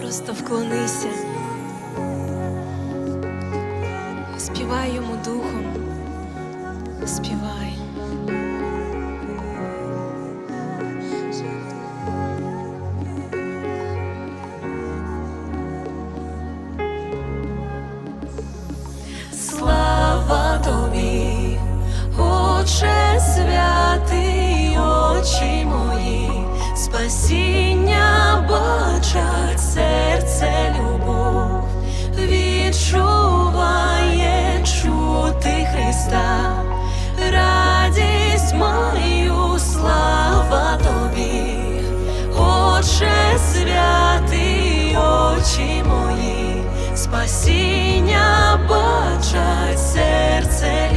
Просто вклонися, співай йому духом, співай. очах серце любов відчуває чути Христа, радість мою, слава тобі, Отче святий, очі мої, спасіння бачать серце.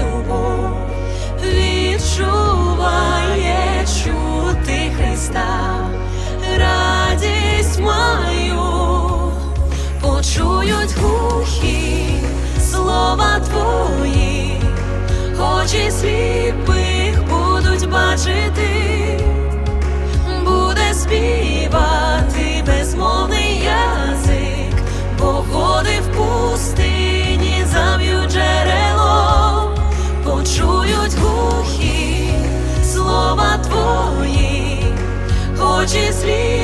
слова твої, і сліпих будуть бачити, буде співати безмовний язик, бо води в пустині заб'ють джерело, почують глухі слова твої, очі сліпих.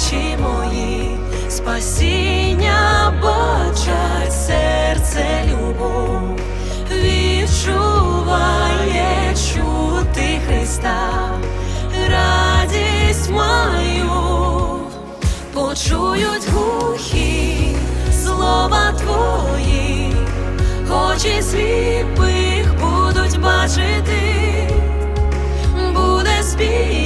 очі мої, спасіння бачать серце любов, відчуває чути Христа, радість маю, почують гухи слова твої, хоч і сліпих будуть бачити, буде спів.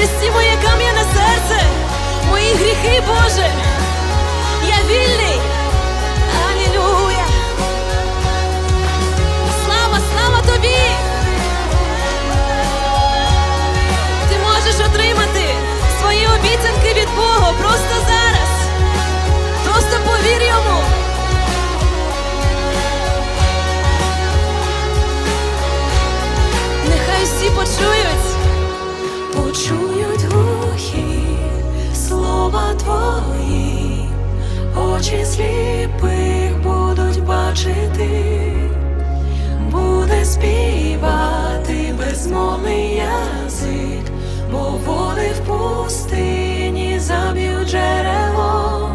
На хресті моє кам'яне серце, мої гріхи, Боже. Твої, очі сліпих будуть бачити, буде співати безмовний язик, бо води в пустині заб'ють джерело,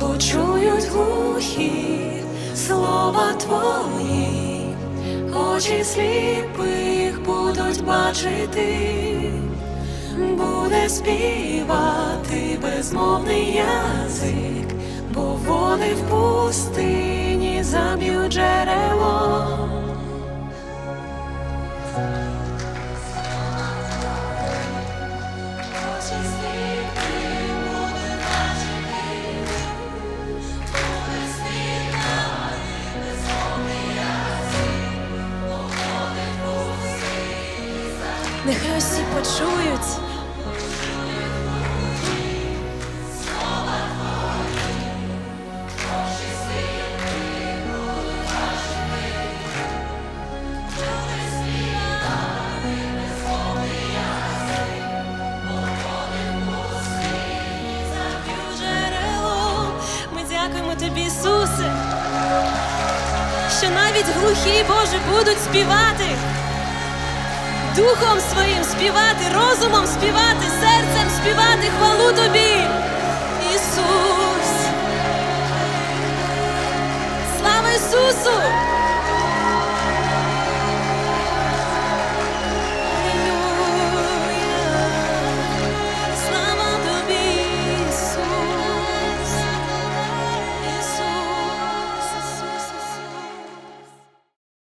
почують глухі слова твої, очі сліпих будуть бачити, буде співати безмовний язик, бо води в пустині заб'ють джерело. Нехай усі почують. Дякуємо тобі, Ісусе, що навіть глухі Боже будуть співати. Духом своїм співати, розумом співати, серцем співати хвалу тобі, Ісус. Слава Ісусу!